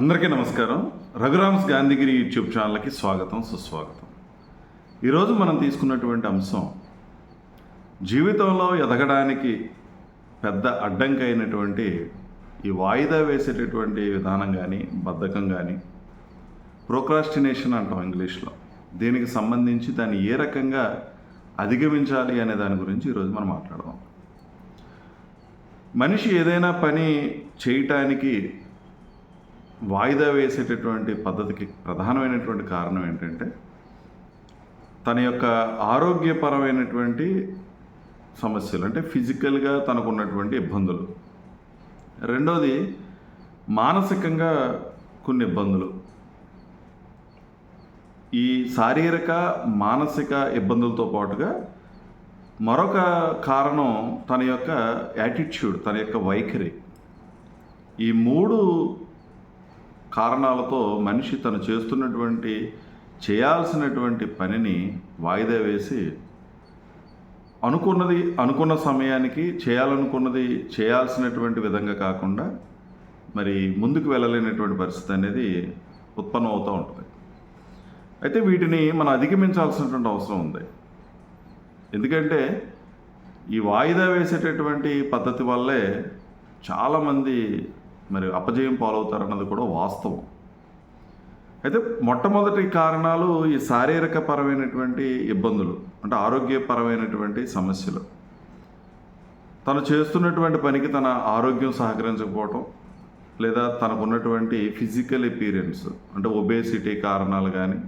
అందరికీ నమస్కారం. రఘురామ్స్ గాంధీగిరి యూట్యూబ్ ఛానల్కి స్వాగతం సుస్వాగతం. ఈరోజు మనం తీసుకున్నటువంటి అంశం జీవితంలో ఎదగడానికి పెద్ద అడ్డంకి అయినటువంటి ఈ వాయిదా వేసేటటువంటి విధానం కానీ బద్ధకం కానీ ప్రోక్రాస్టినేషన్ అంటాం ఇంగ్లీష్లో. దీనికి సంబంధించి దాన్ని ఏ రకంగా అధిగమించాలి అనే దాని గురించి ఈరోజు మనం మాట్లాడదాం. మనిషి ఏదైనా పని చేయటానికి వాయిదా వేసేటటువంటి పద్ధతికి ప్రధానమైనటువంటి కారణం ఏంటంటే తన యొక్క ఆరోగ్యపరమైనటువంటి సమస్యలు అంటే ఫిజికల్గా తనకున్నటువంటి ఇబ్బందులు. రెండోది మానసికంగా కొన్ని ఇబ్బందులు. ఈ శారీరక మానసిక ఇబ్బందులతో పాటుగా మరొక కారణం తన యొక్క యాటిట్యూడ్ తన యొక్క వైఖరి. ఈ మూడు కారణాలతో మనిషి తను చేస్తున్నటువంటి చేయాల్సినటువంటి పనిని వాయిదా వేసి అనుకున్నది అనుకున్న సమయానికి చేయాలనుకున్నది చేయాల్సినటువంటి విధంగా కాకుండా మరి ముందుకు వెళ్ళలేనటువంటి పరిస్థితి అనేది ఉత్పన్నం అవుతూ ఉంటుంది. అయితే వీటిని మనం అధిగమించాల్సినటువంటి అవసరం ఉంది. ఎందుకంటే ఈ వాయిదా వేసేటటువంటి పద్ధతి వల్లే చాలామంది మరి అపజయం పాలవుతారన్నది కూడా వాస్తవం. అయితే మొట్టమొదటి కారణాలు ఈ శారీరక పరమైనటువంటి ఇబ్బందులు అంటే ఆరోగ్యపరమైనటువంటి సమస్యలు. తను చేస్తున్నటువంటి పనికి తన ఆరోగ్యం సహకరించకపోవటం లేదా తనకున్నటువంటి ఫిజికల్ ఎపీరియన్స్ అంటే ఒబేసిటీ కారణాలు కానీ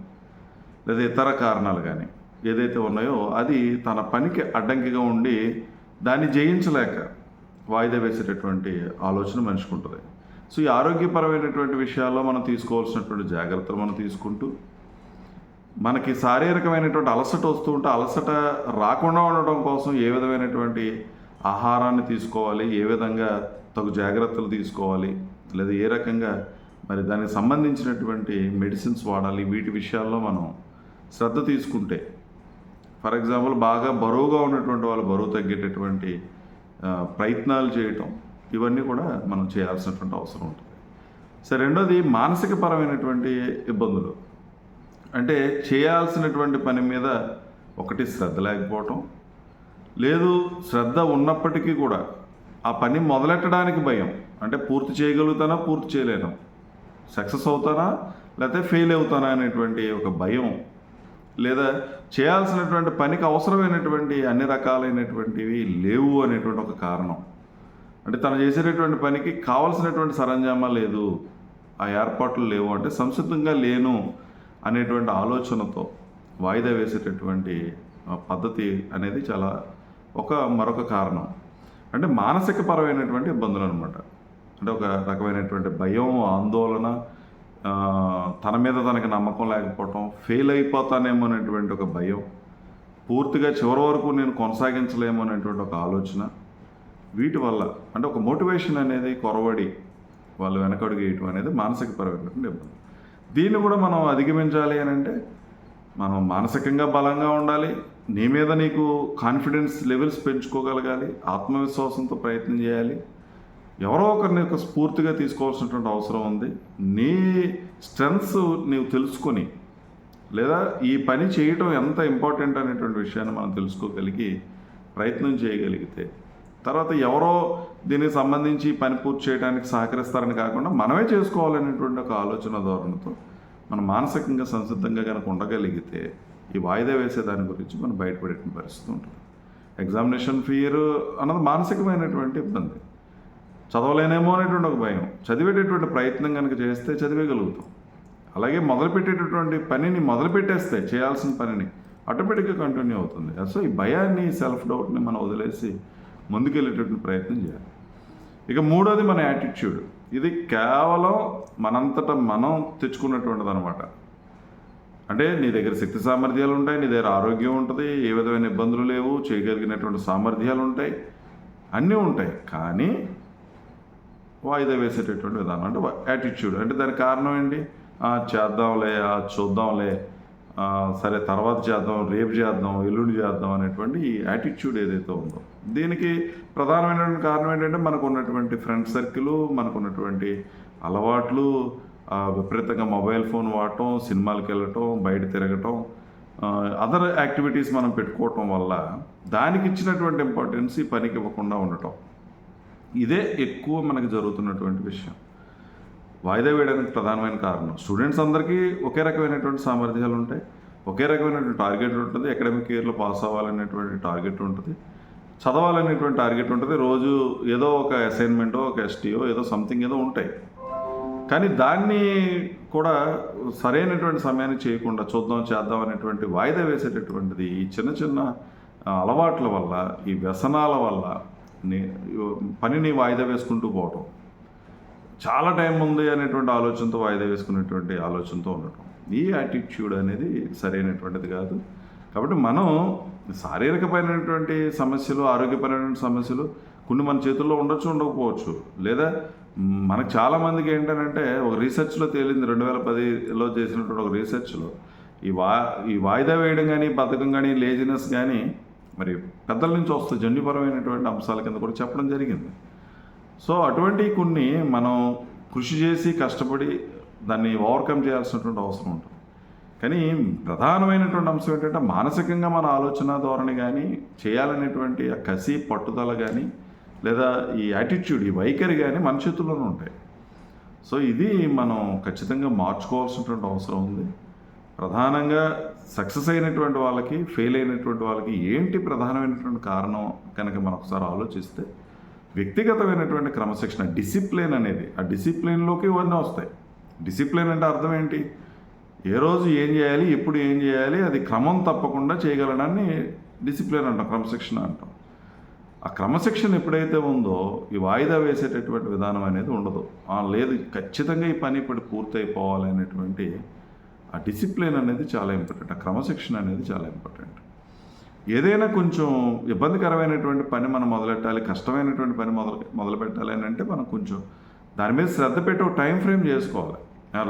లేదా ఇతర కారణాలు కానీ ఏదైతే ఉన్నాయో అది తన పనికి అడ్డంకిగా ఉండి దాన్ని జయించలేక వాయిదా వేసేటటువంటి ఆలోచన మనిషికి ఉంటుంది. సో ఈ ఆరోగ్యపరమైనటువంటి విషయాల్లో మనం తీసుకోవాల్సినటువంటి జాగ్రత్తలు మనం తీసుకుంటూ మనకి శారీరకమైనటువంటి అలసట వస్తూ ఉంటే అలసట రాకుండా ఉండడం కోసం ఏ విధమైనటువంటి ఆహారాన్ని తీసుకోవాలి ఏ విధంగా తగు జాగ్రత్తలు తీసుకోవాలి లేదా ఏ రకంగా మరి దానికి సంబంధించినటువంటి మెడిసిన్స్ వాడాలి వీటి విషయాల్లో మనం శ్రద్ధ తీసుకుంటే ఫర్ ఎగ్జాంపుల్ బాగా బరువుగా ఉన్నటువంటి వాళ్ళు బరువు తగ్గేటటువంటి ప్రయత్నాలు చేయటం ఇవన్నీ కూడా మనం చేయాల్సినటువంటి అవసరం ఉంటుంది. సరే రెండోది మానసిక పరమైనటువంటి ఇబ్బందులు. అంటే చేయాల్సినటువంటి పని మీద ఒకటి శ్రద్ధ లేకపోవటం లేదు శ్రద్ధ ఉన్నప్పటికీ కూడా ఆ పని మొదలెట్టడానికి భయం. అంటే పూర్తి చేయగలుగుతానా పూర్తి చేయలేను? సక్సెస్ అవుతానా లేకపోతే ఫెయిల్ అవుతానా అనేటువంటి ఒక భయం. లేదా చేయాల్సినటువంటి పనికి అవసరమైనటువంటి అన్ని రకాలైనటువంటివి లేవు అనేటువంటి ఒక కారణం. అంటే తను చేసేటటువంటి పనికి కావలసినటువంటి సరంజామా లేదు ఆ ఏర్పాట్లు లేవు అంటే సంసిద్ధంగా లేను అనేటువంటి ఆలోచనతో వాయిదా వేసేటటువంటి పద్ధతి అనేది చాలా ఒక మరొక కారణం. అంటే మానసిక పరమైనటువంటి ఇబ్బందులు అనమాట అంటే ఒక రకమైనటువంటి భయం ఆందోళన తన మీద తనకి నమ్మకం లేకపోవటం ఫెయిల్ అయిపోతానేమో అనేటువంటి ఒక భయం పూర్తిగా చివరి వరకు నేను కొనసాగించలేమో అనేటువంటి ఒక ఆలోచన వీటి వల్ల అంటే ఒక మోటివేషన్ అనేది కొరవడి వాళ్ళు వెనకడుగు వేయటం అనేది మానసిక పరమైనటువంటి ఇబ్బంది. దీన్ని కూడా మనం అధిగమించాలి అని అంటే మనం మానసికంగా బలంగా ఉండాలి నీ మీద నీకు కాన్ఫిడెన్స్ లెవెల్స్ పెంచుకోగలగాలి ఆత్మవిశ్వాసంతో ప్రయత్నం చేయాలి. ఎవరో ఒకరిని ఒక స్ఫూర్తిగా తీసుకోవాల్సినటువంటి అవసరం ఉంది. నీ స్ట్రెంగ్స్ నీవు తెలుసుకొని లేదా ఈ పని చేయటం ఎంత ఇంపార్టెంట్ అనేటువంటి విషయాన్ని మనం తెలుసుకోగలిగి ప్రయత్నం చేయగలిగితే తర్వాత ఎవరో దీనికి సంబంధించి పని పూర్తి చేయడానికి సహకరిస్తారని కాకుండా మనమే చేసుకోవాలనేటువంటి ఒక ఆలోచన ధోరణితో మనం మానసికంగా సంసిద్ధంగా కనుక ఉండగలిగితే ఈ వాయిదా వేసే దాని గురించి మనం బయటపడే పరిస్థితి ఉంటుంది. ఎగ్జామినేషన్ ఫియర్ అన్నది మానసికమైనటువంటి ఇబ్బంది. చదవలేనేమో అనేటువంటి ఒక భయం. చదివేటటువంటి ప్రయత్నం కనుక చేస్తే చదివేయగలుగుతాం. అలాగే మొదలుపెట్టేటటువంటి పనిని మొదలుపెట్టేస్తే చేయాల్సిన పనిని ఆటోమేటిక్గా కంటిన్యూ అవుతుంది. సో ఈ భయాన్ని సెల్ఫ్ డౌట్ని మనం వదిలేసి ముందుకెళ్ళేటటువంటి ప్రయత్నం చేయాలి. ఇక మూడోది మన యాటిట్యూడ్ ఇది కేవలం మనంతట మనం తెచ్చుకున్నటువంటిది అనమాట అంటే నీ దగ్గర శక్తి సామర్థ్యాలు ఉంటాయి నీ దగ్గర ఆరోగ్యం ఉంటుంది ఏ విధమైన ఇబ్బందులు లేవు చేయగలిగినటువంటి సామర్థ్యాలు ఉంటాయి అన్నీ ఉంటాయి. కానీ వాయిదా వేసేటటువంటి విధానం అంటే యాటిట్యూడ్ అంటే దానికి కారణం ఏంటి? చేద్దాంలే చూద్దాంలే సరే తర్వాత చేద్దాం రేపు చేద్దాం ఎల్లుండి చేద్దాం అనేటువంటి యాటిట్యూడ్ ఏదైతే ఉందో. దీనికి ప్రధానమైనటువంటి కారణం ఏంటంటే మనకు ఉన్నటువంటి ఫ్రెండ్ సర్కిల్ మనకు ఉన్నటువంటి అలవాట్లు విపరీతంగా మొబైల్ ఫోన్ వాడటం సినిమాలకు వెళ్ళటం బయట తిరగటం అదర్ యాక్టివిటీస్ మనం పెట్టుకోవటం వల్ల దానికి ఇచ్చినటువంటి ఇంపార్టెన్స్ ఈ పనికి ఇవ్వకుండా ఉండటం. ఇదే ఎక్కువ మనకు జరుగుతున్నటువంటి విషయం. వాయిదా వేయడానికి ప్రధానమైన కారణం. స్టూడెంట్స్ అందరికీ ఒకే రకమైనటువంటి సామర్థ్యాలు ఉంటాయి. ఒకే రకమైనటువంటి టార్గెట్ ఉంటుంది. అకాడమిక్ ఇయర్లో పాస్ అవ్వాలనేటువంటి టార్గెట్ ఉంటుంది. చదవాలనేటువంటి టార్గెట్ ఉంటుంది. రోజు ఏదో ఒక అసైన్మెంటో ఒక ఎస్టీయో ఏదో సంథింగ్ ఏదో ఉంటాయి. కానీ దాన్ని కూడా సరైనటువంటి సమయాన్ని చేయకుండా చూద్దాం చేద్దాం అనేటువంటి వాయిదా వేసేటటువంటిది ఈ చిన్న చిన్న అలవాట్ల వల్ల ఈ వ్యసనాల వల్ల పనిని వాయిదా వేసుకుంటూ పోవటం. చాలా టైం ఉంది అనేటువంటి ఆలోచనతో వాయిదా వేసుకునేటువంటి ఆలోచనతో ఉండటం. ఈ యాటిట్యూడ్ అనేది సరైనటువంటిది కాదు. కాబట్టి మనం శారీరకమైనటువంటి సమస్యలు ఆరోగ్యపరమైన సమస్యలు కొన్ని మన చేతుల్లో ఉండొచ్చు ఉండకపోవచ్చు. లేదా మనకు చాలామందికి ఏంటంటే ఒక రీసెర్చ్లో తేలింది రెండు వేల పదిలో చేసినటువంటి ఒక రీసెర్చ్లో ఈ వా ఈ వాయిదా వేయడం కానీ బతకం కానీ లేజినెస్ కానీ మరి పెద్దల నుంచి వస్తే జన్యుపరమైనటువంటి అంశాల కింద కూడా చెప్పడం జరిగింది. సో అటువంటి కొన్ని మనం కృషి చేసి కష్టపడి దాన్ని ఓవర్కమ్ చేయాల్సినటువంటి అవసరం ఉంటుంది. కానీ ప్రధానమైనటువంటి అంశం ఏంటంటే మానసికంగా మన ఆలోచన ధోరణి కానీ చేయాలనేటువంటి ఆ కసి పట్టుదల కానీ లేదా ఈ యాటిట్యూడ్ ఈ వైఖరి కానీ మన చేతుల్లోనే ఉంటాయి. సో ఇది మనం ఖచ్చితంగా మార్చుకోవాల్సినటువంటి అవసరం ఉంది. ప్రధానంగా సక్సెస్ అయినటువంటి వాళ్ళకి ఫెయిల్ అయినటువంటి వాళ్ళకి ఏంటి ప్రధానమైనటువంటి కారణం కనుక మనం ఒకసారి ఆలోచిస్తే వ్యక్తిగతమైనటువంటి క్రమశిక్షణ డిసిప్లిన్ అనేది. ఆ డిసిప్లిన్లోకి ఇవన్నీ వస్తాయి. డిసిప్లిన్ అంటే అర్థం ఏంటి? ఏ రోజు ఏం చేయాలి ఎప్పుడు ఏం చేయాలి అది క్రమం తప్పకుండా చేయగలడాన్ని డిసిప్లిన్ అంటాం క్రమశిక్షణ అంటాం. ఆ క్రమశిక్షణ ఎప్పుడైతే ఉందో ఈ వాయిదా వేసేటటువంటి విధానం అనేది ఉండదు. లేదు ఖచ్చితంగా ఈ పని ఇప్పుడు పూర్తయిపోవాలి అనేటువంటి ఆ డిసిప్లిన్ అనేది చాలా ఇంపార్టెంట్. ఆ క్రమశిక్షణ అనేది చాలా ఇంపార్టెంట్. ఏదైనా కొంచెం ఇబ్బందికరమైనటువంటి పని మనం మొదలెట్టాలి కష్టమైనటువంటి పని మొదలు మొదలు పెట్టాలి అని అంటే మనం కొంచెం దాని మీద శ్రద్ధ పెట్టి ఒక టైం ఫ్రేమ్ చేసుకోవాలి.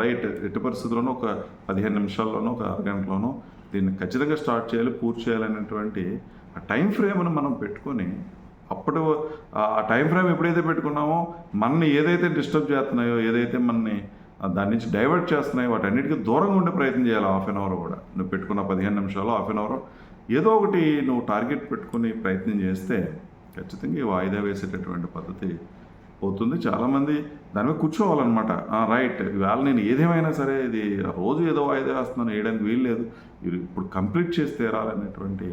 రైట్ ఎట్టి పరిస్థితుల్లోనూ ఒక పదిహేను నిమిషాల్లోనూ ఒక అరగంటలోనూ దీన్ని ఖచ్చితంగా స్టార్ట్ చేయాలి పూర్తి చేయాలనేటువంటి ఆ టైం ఫ్రేమ్ను మనం పెట్టుకొని అప్పుడు ఆ టైం ఫ్రేమ్ ఎప్పుడైతే పెట్టుకున్నామో మనని ఏదైతే డిస్టర్బ్ చేస్తున్నాయో ఏదైతే మనని దాని నుంచి డైవర్ట్ చేస్తున్నాయో వాటన్నిటికీ దూరంగా ఉండే ప్రయత్నం చేయాలి హాఫ్ అన్ అవర్ కూడా. నువ్వు పెట్టుకున్న పదిహేను నిమిషాలు హాఫ్ అన్ అవర్ ఏదో ఒకటి నువ్వు టార్గెట్ పెట్టుకుని ప్రయత్నం చేస్తే ఖచ్చితంగా ఈ వాయిదా వేసేటటువంటి పద్ధతి పోతుంది. చాలామంది దాని మీద కూర్చోవాలన్నమాట. రైట్. ఇవాళ నేను ఏదేమైనా సరే ఇది రోజు ఏదో వాయిదా వేస్తున్నాను వేయడానికి వీలు లేదు. ఇప్పుడు కంప్లీట్ చేసి తీరాలనేటువంటి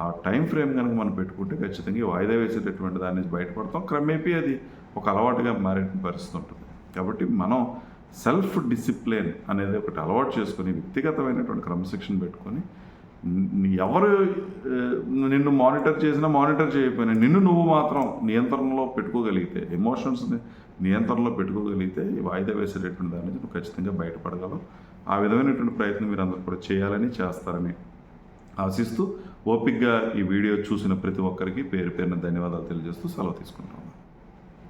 ఆ టైం ఫ్రేమ్ కనుక మనం పెట్టుకుంటే ఖచ్చితంగా ఈ వాయిదా వేసేటటువంటి దాని నుంచి బయటపడతాం. క్రమేపీ అది ఒక అలవాటుగా మారే పరిస్థితి ఉంటుంది. కాబట్టి మనం సెల్ఫ్ డిసిప్లిన్ అనేది ఒకటి అలవాటు చేసుకొని వ్యక్తిగతమైనటువంటి క్రమశిక్షణ పెట్టుకొని ఎవరు నిన్ను మానిటర్ చేసినా మానిటర్ చేయకపోయినా నిన్ను నువ్వు మాత్రం నియంత్రణలో పెట్టుకోగలిగితే ఎమోషన్స్ని నియంత్రణలో పెట్టుకోగలిగితే వాయిదా వేసేటటువంటి దాని నుంచి నువ్వు ఖచ్చితంగా బయటపడగలవు. ఆ విధమైనటువంటి ప్రయత్నం మీరు అందరూ కూడా చేయాలని చేస్తారని ఆశిస్తూ ఓపిక్గా ఈ వీడియో చూసిన ప్రతి ఒక్కరికి పేరు పేరున ధన్యవాదాలు తెలియజేస్తూ సెలవు తీసుకుంటాను